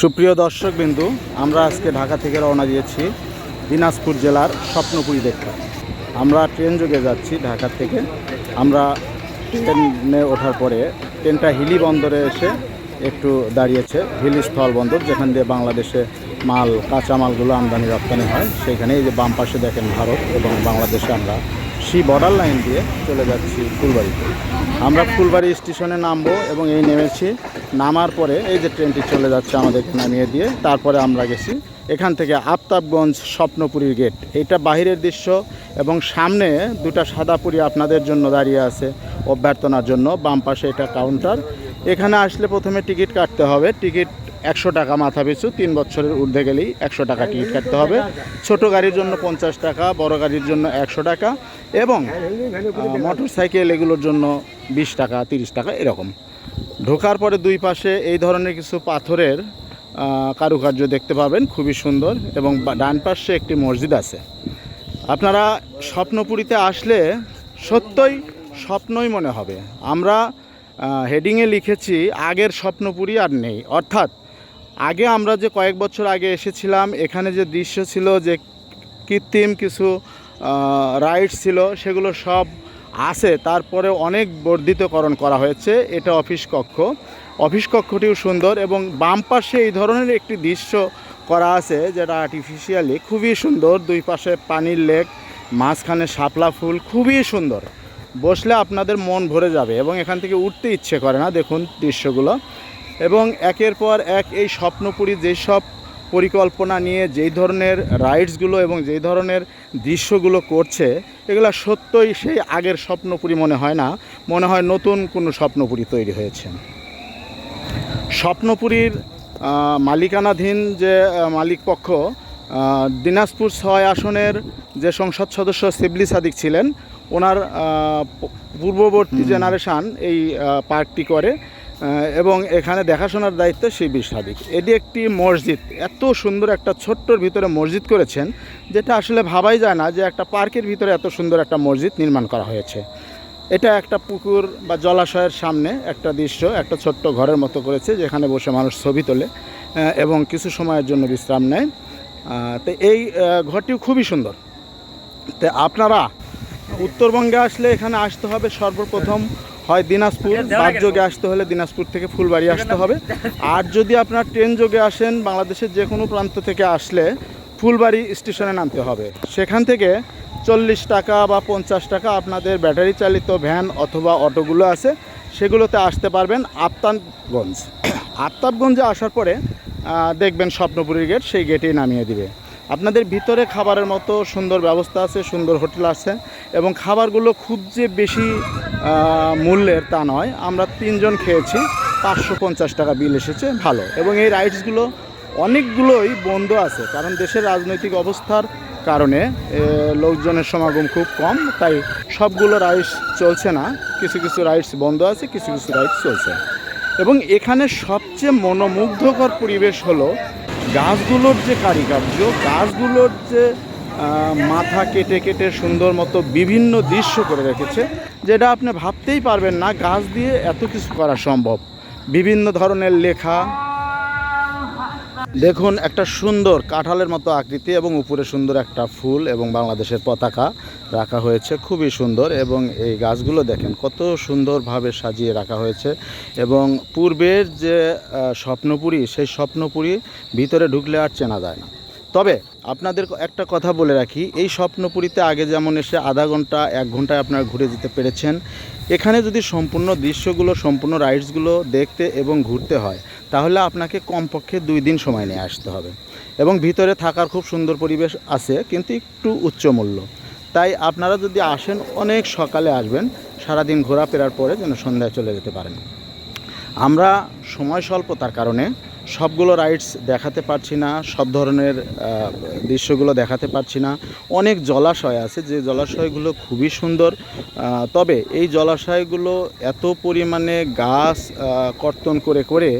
সুপ্রিয় দর্শক বিন্দু আমরা আজকে ঢাকা থেকে রওনা দিয়েছি দিনাজপুর জেলার স্বপ্নপুরী দেখতে। আমরা ট্রেন যোগে যাচ্ছি ঢাকা থেকে। আমরা ট্রেনে ওঠার পরে ট্রেনটা হিলি বন্দরে এসে একটু দাঁড়িয়েছে, হিলি স্থল বন্দর, যেখান দিয়ে বাংলাদেশে মাল, কাঁচা মালগুলো আমদানি রপ্তানি হয়। সেখানে এই যে বাম পাশে দেখেন ভারত এবং বাংলাদেশে আমরা সেই বর্ডার লাইন দিয়ে চলে যাচ্ছি ফুলবাড়িতে। আমরা ফুলবাড়ি স্টেশনে নামবো এবং এই নেমেছি। নামার পরে এই যে ট্রেনটি চলে যাচ্ছে আমাদেরকে নামিয়ে দিয়ে, তারপরে আমরা গেছি এখান থেকে আফতাবগঞ্জ স্বপ্নপুরীর গেট এটা বাহিরের দৃশ্য এবং সামনে দুটা সাদা পুরি আপনাদের জন্য দাঁড়িয়ে আছে অভ্যর্থনার জন্য। বাম পাশে এটা কাউন্টার এখানে আসলে প্রথমে টিকিট কাটতে হবে। টিকিট একশো টাকা মাথা পিছু, তিন বছরের ঊর্ধ্বে গেলেই একশো টাকা টিকিট কাটতে হবে। ছোট গাড়ির জন্য পঞ্চাশ টাকা, বড় গাড়ির জন্য একশো টাকা এবং মোটর সাইকেল এগুলোর জন্য বিশ টাকা, তিরিশ টাকা এরকম। ঢোকার পরে দুই পাশে এই ধরনের কিছু পাথরের কারুকার্য দেখতে পাবেন, খুবই সুন্দর এবং ডান পাশে একটি মসজিদ আছে। আপনারা স্বপ্নপুরীতে আসলে সত্যই স্বপ্নই মনে হবে। আমরা হেডিংয়ে লিখেছি, আগের স্বপ্নপুরী আর নেই। অর্থাৎ আগে আমরা যে কয়েক বছর আগে এসেছিলাম, এখানে যে দৃশ্য ছিল যে কৃত্রিম কিছু রাইডস ছিল, সেগুলো সব আছে। তারপরে অনেক বর্ধিতকরণ করা হয়েছে। এটা অফিস কক্ষ। অফিস কক্ষটিও সুন্দর এবং বাম পাশে এই ধরনের একটি দৃশ্য করা আছে যেটা আর্টিফিশিয়ালি খুবই সুন্দর। দুই পাশে পানির লেক মাঝখানে শাপলা ফুল, খুবই সুন্দর। বসলে আপনাদের মন ভরে যাবে এবং এখান থেকে উঠতে ইচ্ছে করে না। দেখুন দৃশ্যগুলো। এবং একের পর এক এই স্বপ্নপুরী যেসব পরিকল্পনা নিয়ে যেই ধরনের রাইডসগুলো এবং যেই ধরনের দৃশ্যগুলো করছে এগুলো সত্যই সেই আগের স্বপ্নপুরী মনে হয় না। মনে হয় নতুন কোনো স্বপ্নপুরী তৈরি হয়েছে। স্বপ্নপুরীর মালিকানাধীন যে আহ, মালিক পক্ষ দিনাজপুর ছয় আসনের যে সংসদ সদস্য শিবলি সাদিক ছিলেন ওনার পূর্ববর্তী জেনারেশান এই পার্কটি করে। এবং এখানে দেখাশোনার দায়িত্ব শিবলি সাদিক। এটি একটি মসজিদ। এত সুন্দর একটা ছোট্টর ভিতরে মসজিদ করেছেন, যেটা আসলে ভাবাই যায় না যে একটা পার্কের ভিতরে এত সুন্দর একটা মসজিদ নির্মাণ করা হয়েছে। এটা একটা পুকুর বা জলাশয়ের সামনে একটা দৃশ্য, একটা ছোট্ট ঘরের মতো করেছে, যেখানে বসে মানুষ ছবি তোলে এবং কিছু সময়ের জন্য বিশ্রাম নেয়। তো এই ঘরটিও খুবই সুন্দর। তো আপনারা, উত্তরবঙ্গে আসলে এখানে আসতে হবে সর্বপ্রথম হয় দিনাজপুর বাস যোগে আসতে হলে দিনাজপুর থেকে ফুলবাড়ি আসতে হবে। আর যদি আপনার ট্রেন যোগে আসেন বাংলাদেশের যে কোনো প্রান্ত থেকে আসলে ফুলবাড়ি স্টেশনে নামতে হবে। সেখান থেকে চল্লিশ টাকা বা পঞ্চাশ টাকা আপনাদের ব্যাটারি চালিত ভ্যান অথবা অটোগুলো আছে সেগুলোতে আসতে পারবেন আফতাবগঞ্জ। আফতাবগঞ্জে আসার পরে দেখবেন স্বপ্নপুরীর গেট সেই গেটেই নামিয়ে দিবে। আপনাদের ভিতরে খাবারের মতো সুন্দর ব্যবস্থা আছে, সুন্দর হোটেল আছে এবং খাবারগুলো খুব যে বেশি মূল্যের তা নয়। আমরা তিনজন খেয়েছি, পাঁচশো পঞ্চাশ টাকা বিল এসেছে, ভালো। এবং এই রাইডসগুলো অনেকগুলোই বন্ধ আছে, কারণ দেশের রাজনৈতিক অবস্থার কারণে লোকজনের সমাগম খুব কম, তাই সবগুলো রাইডস চলছে না। কিছু কিছু রাইডস বন্ধ আছে, কিছু কিছু রাইডস চলছে। এবং এখানে সবচেয়ে মনোমুগ্ধকর পরিবেশ হলো গাছগুলোর যে কারিকার্য গাছগুলোর যে মাথা কেটে কেটে সুন্দর মতো বিভিন্ন দৃশ্য করে রেখেছে, যেটা আপনি ভাবতেই পারবেন না, গাছ দিয়ে এত কিছু করা সম্ভব। বিভিন্ন ধরনের লেখা দেখুন, একটা সুন্দর কাঁঠালের মতো আকৃতি এবং উপরে সুন্দর একটা ফুল এবং বাংলাদেশের পতাকা রাখা হয়েছে। খুবই সুন্দর এবং এই গাছগুলো দেখেন, কত সুন্দরভাবে সাজিয়ে রাখা হয়েছে এবং পূর্বের যে স্বপ্নপুরী, সেই স্বপ্নপুরী ভিতরে ঢুকলে আর চেনা যায় না। তবে আপনাদের একটা কথা বলে রাখি, এই স্বপ্নপুরীতে আগে যেমন এসে আধা ঘণ্টা, এক ঘন্টায় আপনারা ঘুরে যেতে পেরেছেন, এখানে যদি সম্পূর্ণ দৃশ্যগুলো, সম্পূর্ণ রাইডসগুলো দেখতে এবং ঘুরতে হয় তাহলে আপনাকে কমপক্ষে দুই দিন সময় নিয়ে আসতে হবে। এবং ভিতরে থাকার খুব সুন্দর পরিবেশ আছে, কিন্তু একটু উচ্চ মূল্য। তাই আপনারা যদি আসেন, অনেক সকালে আসবেন, সারাদিন ঘোরাফেরার পরে যেন সন্ধ্যায় চলে যেতে পারেন। আমরা সময় স্বল্পতার কারণে সবগুলো রাইডস দেখাতে পারছি না, সব ধরনের দৃশ্যগুলো দেখাতে পারছি না। অনেক জলাশয় আছে, যে জলাশয়গুলো খুবই সুন্দর। তবে এই জলাশয়গুলো এত পরিমাণে গাছ কর্তন করে করে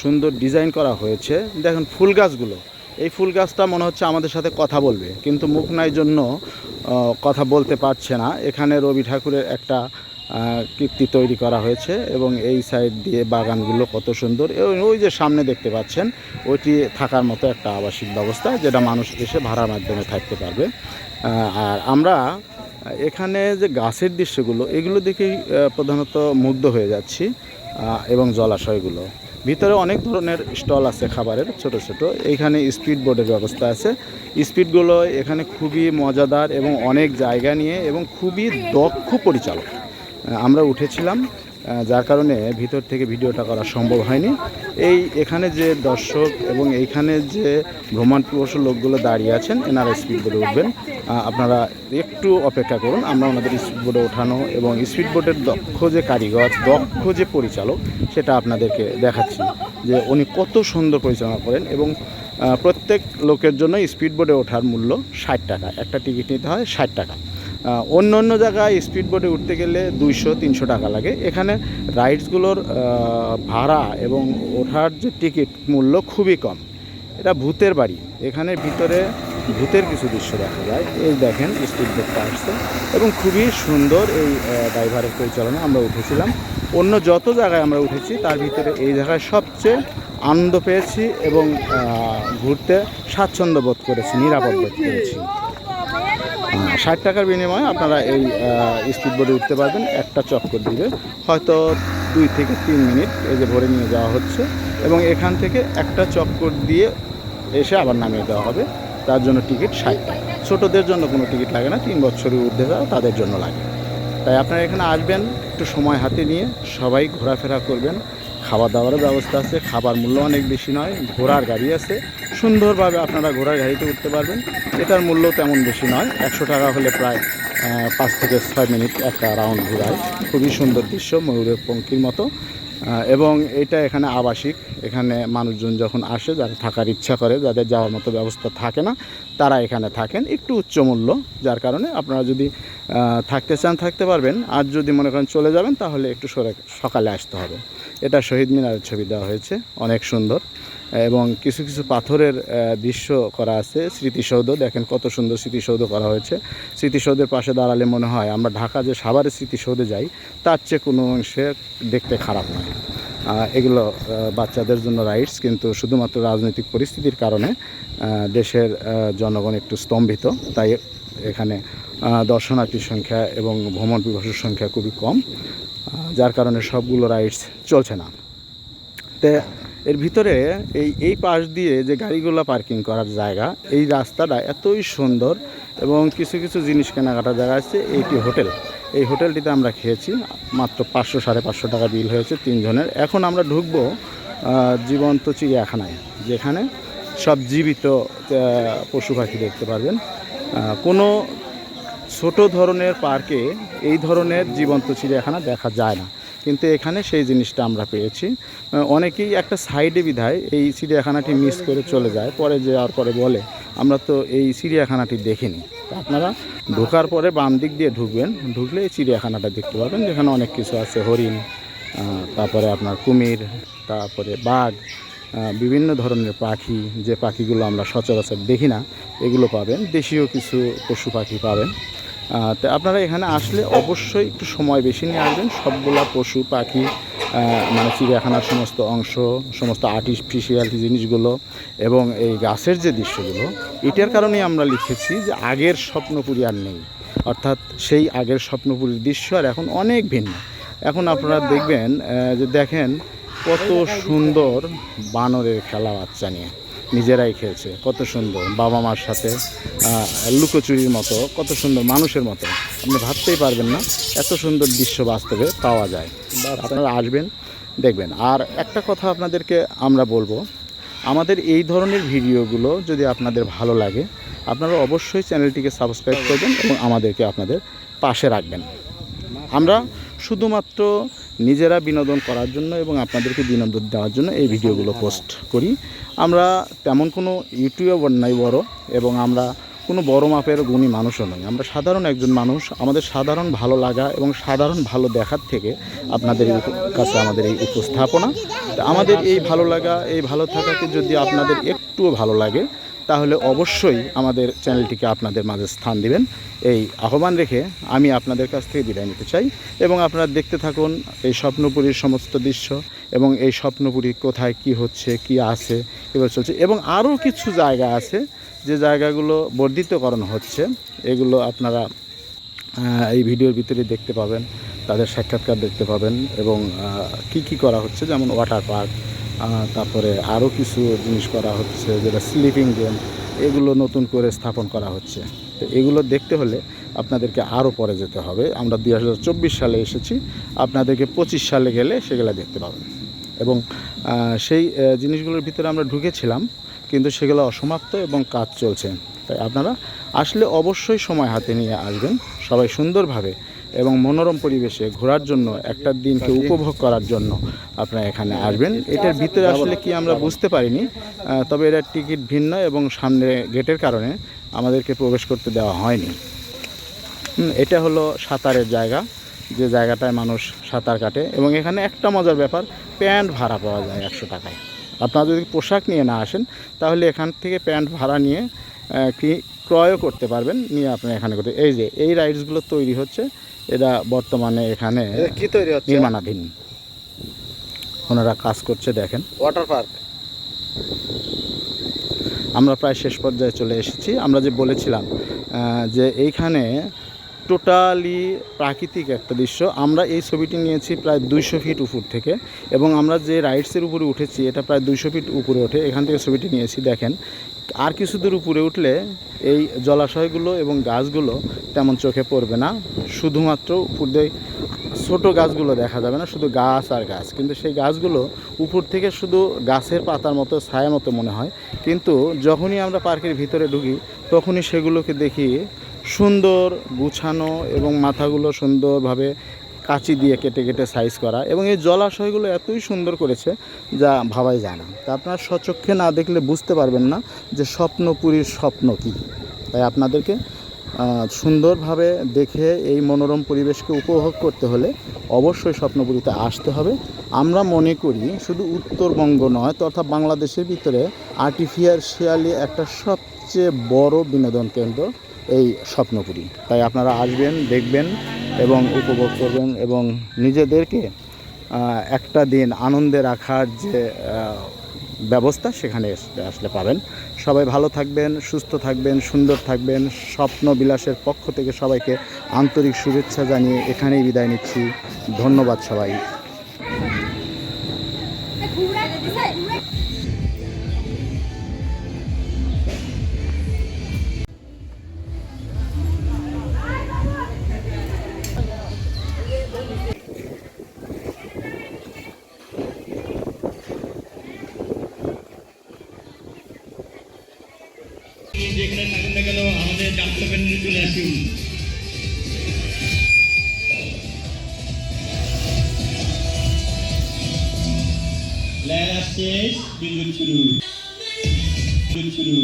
সুন্দর ডিজাইন করা হয়েছে। দেখুন ফুল গাছগুলো। এই ফুল গাছটা মনে হচ্ছে আমাদের সাথে কথা বলবে, কিন্তু মুখ নাই জন্য কথা বলতে পারছে না। এখানে রবি ঠাকুরের একটা কীর্তি তৈরি করা হয়েছে এবং এই সাইড দিয়ে বাগানগুলো কত সুন্দর। ওই যে সামনে দেখতে পাচ্ছেন, ওইটি থাকার মতো একটা আবাসিক ব্যবস্থা যেটা মানুষ এসে ভাড়ার মাধ্যমে থাকতে পারবে। আর আমরা এখানে যে গাছের দৃশ্যগুলো, এগুলো দেখেই প্রধানত মুগ্ধ হয়ে যাচ্ছি এবং জলাশয়গুলো। ভিতরে অনেক ধরনের স্টল আছে খাবারের, ছোট ছোট। এইখানে স্পিড বোর্ডের ব্যবস্থা আছে। স্পিডগুলো এখানে খুবই মজাদার এবং অনেক জায়গা নিয়ে এবং খুবই দক্ষ পরিচালক। আমরা উঠেছিলাম যার কারণে ভিতর থেকে ভিডিওটা করা সম্ভব হয়নি। এই এখানে যে দর্শক এবং এইখানে যে ভ্রমণ লোকগুলো দাঁড়িয়ে আছেন, এনারা স্পিড বোর্ডে উঠবেন। আপনারা একটু অপেক্ষা করুন, আমরা ওনাদের স্পিড বোর্ডে ওঠানো এবং স্পিড বোর্ডের দক্ষ যে কারিগর, দক্ষ যে পরিচালক, সেটা আপনাদেরকে দেখাচ্ছি যে উনি কত সুন্দর পরিচালনা করেন এবং প্রত্যেক লোকের জন্য স্পিড বোর্ডে ওঠার মূল্য ষাট টাকা। একটা টিকিট নিতে হয় ষাট টাকা। অন্য অন্য জায়গায় স্পিড বোটে উঠতে গেলে দুইশো, তিনশো টাকা লাগে। এখানে রাইডসগুলোর ভাড়া এবং ওঠার যে টিকিট মূল্য খুবই কম। এটা ভূতের বাড়ি। এখানে ভিতরে ভূতের কিছু দৃশ্য দেখা যায়। এই দেখেন স্পিড বোটটা আসছে এবং খুবই সুন্দর এই ড্রাইভারের পরিচালনা আমরা উঠেছিলাম। অন্য যত জায়গায় আমরা উঠেছি, তার ভিতরে এই জায়গায় সবচেয়ে আনন্দ পেয়েছি এবং ঘুরতে স্বাচ্ছন্দ্য বোধ করেছি, নিরাপদ বোধ করেছি। ষাট টাকার বিনিময়ে আপনারা এই স্পিড বোর্ডে উঠতে পারবেন। একটা চক্কর দিবে হয়তো দুই থেকে তিন মিনিট এই যে ভরে নিয়ে যাওয়া হচ্ছে এবং এখান থেকে একটা চক্কর দিয়ে এসে আবার নামিয়ে দেওয়া হবে। তার জন্য টিকিট ষাট টাকা। ছোটোদের জন্য কোনো টিকিট লাগে না, তিন বছরের ঊর্ধ্বে যারা, তাদের জন্য লাগে। তাই আপনারা এখানে আসবেন, একটু সময় হাতে নিয়ে সবাই ঘোরাফেরা করবেন। খাওয়া দাওয়ারও ব্যবস্থা আছে, খাবার মূল্য অনেক বেশি নয়, ঘোড়ার গাড়ি আছে। সুন্দরভাবে আপনারা ঘোড়ার গাড়িতে উঠতে পারবেন। এটার মূল্য তেমন বেশি নয়, একশো টাকা হলে প্রায় পাঁচ থেকে ছয় মিনিট একটা রাউন্ড ঘোরায়। খুবই সুন্দর দৃশ্য, ময়ূরের পঙ্কির মতো। এবং এটা এখানে আবাসিক। এখানে মানুষজন যখন আসে, যারা থাকার ইচ্ছা করে, যাদের যাওয়ার মতো ব্যবস্থা থাকে না, তারা এখানে থাকেন। একটু উচ্চ মূল্য, যার কারণে আপনারা যদি থাকতে চান, থাকতে পারবেন। আর যদি মনে করেন চলে যাবেন, তাহলে একটু সকালে আসতে হবে। এটা শহীদ মিনারের ছবি দেওয়া হয়েছে। অনেক সুন্দর। এবং কিছু কিছু পাথরের দৃশ্য করা আছে, স্মৃতিসৌধ। দেখেন কত সুন্দর স্মৃতিসৌধ করা হয়েছে। স্মৃতিসৌধের পাশে দাঁড়ালে মনে হয় আমরা ঢাকা যে সাভারের স্মৃতিসৌধে যাই, তার চেয়ে কোনো অংশে দেখতে খারাপ নয়। এগুলো বাচ্চাদের জন্য রাইটস কিন্তু শুধুমাত্র রাজনৈতিক পরিস্থিতির কারণে দেশের জনগণ একটু স্তম্ভিত। তাই এখানে দর্শনার্থীর সংখ্যা এবং ভ্রমণ পিপাসুর সংখ্যা খুবই কম। যার কারণে সবগুলো রাইডস চলছে না। তে এর ভিতরে এই এই পাশ দিয়ে যে গাড়িগুলো পার্কিং করার জায়গা, এই রাস্তাটা এতই সুন্দর এবং কিছু কিছু জিনিস কেনাকাটার জায়গা আছে এইটি হোটেল। এই হোটেলটিতে আমরা খেয়েছি, মাত্র পাঁচশো, সাড়ে পাঁচশো টাকা বিল হয়েছে তিনজনের। এখন আমরা ঢুকবো জীবন্ত চিড়িয়াখানায়, যেখানে সব জীবিত পশু পাখি দেখতে পারবেন। কোনো ছোট ধরনের পার্কে এই ধরনের জীবন্ত চিড়িয়াখানা দেখা যায় না। কিন্তু এখানে সেই জিনিসটা আমরা পেয়েছি। অনেকেই একটা সাইডে বিধায় এই চিড়িয়াখানাটি মিস করে চলে যায়, পরে যাওয়ার পরে বলে। আমরা তো এই চিড়িয়াখানাটি দেখিনি। আপনারা ঢোকার পরে বাম দিক দিয়ে ঢুকবেন, ঢুকলে এই চিড়িয়াখানাটা দেখতে পাবেন, যেখানে অনেক কিছু আছে, হরিণ তারপরে আপনার কুমির, তারপরে বাঘ বিভিন্ন ধরনের পাখি, যে পাখিগুলো আমরা সচরাচর দেখি না, এগুলো পাবেন। দেশীয় কিছু পশু পাখি পাবেন। তো আপনারা এখানে আসলে অবশ্যই একটু সময় বেশি নিয়ে আসবেন। সবগুলা পশু, পাখি মানে চিড়িয়াখানার সমস্ত অংশ, সমস্ত আর্টিফিশিয়াল জিনিসগুলো এবং এই গাছের যে দৃশ্যগুলো, এটার কারণেই আমরা লিখেছি যে আগের স্বপ্নপুরি আর নেই। অর্থাৎ সেই আগের স্বপ্নপুরীর দৃশ্য আর এখন অনেক ভিন্ন। এখন আপনারা দেখবেন যে দেখেন কত সুন্দর বানরের খেলা বাচ্চা নিয়ে। নিজেরাই খেলছে কত সুন্দর। বাবা মার সাথে লুকোচুরির মতো কত সুন্দর মানুষের মতো। আপনি ভাবতেই পারবেন না এত সুন্দর দৃশ্য বাস্তবে পাওয়া যায়। আপনারা আসবেন দেখবেন। আর একটা কথা আপনাদেরকে আমরা বলব আমাদের এই ধরনের ভিডিওগুলো যদি আপনাদের ভালো লাগে আপনারা অবশ্যই চ্যানেলটিকে সাবস্ক্রাইব করবেন এবং আমাদেরকে আপনাদের পাশে রাখবেন। আমরা শুধুমাত্র নিজেরা বিনোদন করার জন্য এবং আপনাদেরকে বিনোদন দেওয়ার জন্য এই ভিডিওগুলো পোস্ট করি। আমরা তেমন কোনো ইউটিউবার নাই বড় এবং আমরা কোনো বড় মাপের গুণী মানুষও নয় আমরা সাধারণ একজন মানুষ। আমাদের সাধারণ ভালো লাগা এবং সাধারণ ভালো দেখার থেকে আপনাদের কাছে আমাদের এই উপস্থাপনা। আমাদের এই ভালো লাগা, এই ভালো থাকাকে যদি আপনাদের একটুও ভালো লাগে তাহলে অবশ্যই আমাদের চ্যানেলটিকে আপনাদের মাঝে স্থান দিবেন। এই আহ্বান রেখে আমি আপনাদের কাছ থেকে বিদায় নিতে চাই এবং আপনারা দেখতে থাকুন এই স্বপ্নপুরীর সমস্ত দৃশ্য এবং এই স্বপ্নপুরী কোথায় কি হচ্ছে, কি আছে এবার চলছে এবং আরও কিছু জায়গা আছে যে জায়গাগুলো বর্ধিতকরণ হচ্ছে। এগুলো আপনারা এই ভিডিওর ভিতরে দেখতে পাবেন, তাদের সাক্ষাৎকার দেখতে পাবেন এবং কি কি করা হচ্ছে, যেমন ওয়াটার পার্ক তারপরে আরও কিছু জিনিস করা হচ্ছে, যেটা স্লিপিং গেম এগুলো নতুন করে স্থাপন করা হচ্ছে। তো এগুলো দেখতে হলে আপনাদেরকে আরও পরে যেতে হবে। আমরা দুই সালে এসেছি, আপনাদেরকে পঁচিশ সালে গেলে সেগুলো দেখতে পাবেন। এবং সেই জিনিসগুলোর ভিতরে আমরা ঢুকেছিলাম, কিন্তু সেগুলো অসমাপ্ত এবং কাজ চলছে। তাই আপনারা আসলে অবশ্যই সময় হাতে নিয়ে আসবেন। সবাই সুন্দরভাবে এবং মনোরম পরিবেশে ঘোরার জন্য একটা দিনকে উপভোগ করার জন্য আপনারা এখানে আসবেন। এটার ভিতরে আসলে কি আমরা বুঝতে পারিনি তবে এটার টিকিট ভিন্ন এবং সামনে গেটের কারণে আমাদেরকে প্রবেশ করতে দেওয়া হয়নি। এটা হলো সাঁতারের জায়গা, যে জায়গাটায় মানুষ সাঁতার কাটে এবং এখানে একটা মজার ব্যাপার, প্যান্ট ভাড়া পাওয়া যায় একশো টাকায়। আপনারা যদি পোশাক নিয়ে না আসেন, তাহলে এখান থেকে প্যান্ট ভাড়া নিয়ে কি ক্রয়ও করতে পারবেন, নিয়ে আপনি এখানে করতে এই যে, এই রাইডসগুলো তৈরি হচ্ছে এটা বর্তমানে এখানে কি তৈরি হচ্ছে? নির্মাণাধীন। ওনারা কাজ করছে দেখেন। ওয়াটার পার্ক আমরা প্রায় শেষ পর্যায়ে চলে এসেছি। আমরা যে বলেছিলাম যে এইখানে টোটালি প্রাকৃতিক একটা দৃশ্য। আমরা এই ছবিটি নিয়েছি প্রায় দুইশো ফিট উপর থেকে এবং আমরা যে রাইডসের উপরে উঠেছি এটা প্রায় দুইশো ফিট উপরে ওঠে। এখান থেকে ছবিটি নিয়েছি দেখেন। আর কিছু দূর উপরে উঠলে এই জলাশয়গুলো এবং গাছগুলো তেমন চোখে পড়বে না। শুধুমাত্র উপর দিয়ে ছোট গাছগুলো দেখা যাবে না, শুধু গাছ আর গাছ। কিন্তু সেই গাছগুলো উপর থেকে শুধু গাছের পাতার মতো, ছায়া মতো মনে হয়। কিন্তু যখনই আমরা পার্কের ভিতরে ঢুকি, তখনই সেগুলোকে দেখি সুন্দর গুছানো এবং মাথাগুলো সুন্দরভাবে কাঁচি দিয়ে কেটে কেটে সাইজ করা এবং এই জলাশয়গুলো এতই সুন্দর করেছে যা ভাবাই যায় না। তা আপনার সচক্ষে না দেখলে বুঝতে পারবেন না যে স্বপ্নপুরীর স্বপ্ন কী। তাই আপনাদেরকে সুন্দরভাবে দেখে এই মনোরম পরিবেশকে উপভোগ করতে হলে অবশ্যই স্বপ্নপুরীতে আসতে হবে। আমরা মনে করি শুধু উত্তরবঙ্গ নয় তথা বাংলাদেশের ভিতরে আর্টিফিশিয়ালি একটা সবচেয়ে বড় বিনোদন কেন্দ্র এই স্বপ্নপুরী। তাই আপনারা আসবেন, দেখবেন এবং উপভোগ করবেন এবং নিজেদেরকে একটা দিন আনন্দে রাখার যে ব্যবস্থা সেখানে আসলে পাবেন। সবাই ভালো থাকবেন, সুস্থ থাকবেন, সুন্দর থাকবেন। স্বপ্ন বিলাসের পক্ষ থেকে সবাইকে আন্তরিক শুভেচ্ছা জানিয়ে এখানেই বিদায় নিচ্ছি। ধন্যবাদ সবাই। যেখানে গেল আমাদের ডাক্তার চলে শেষ বিদ্যুৎ শুরু। শুরু।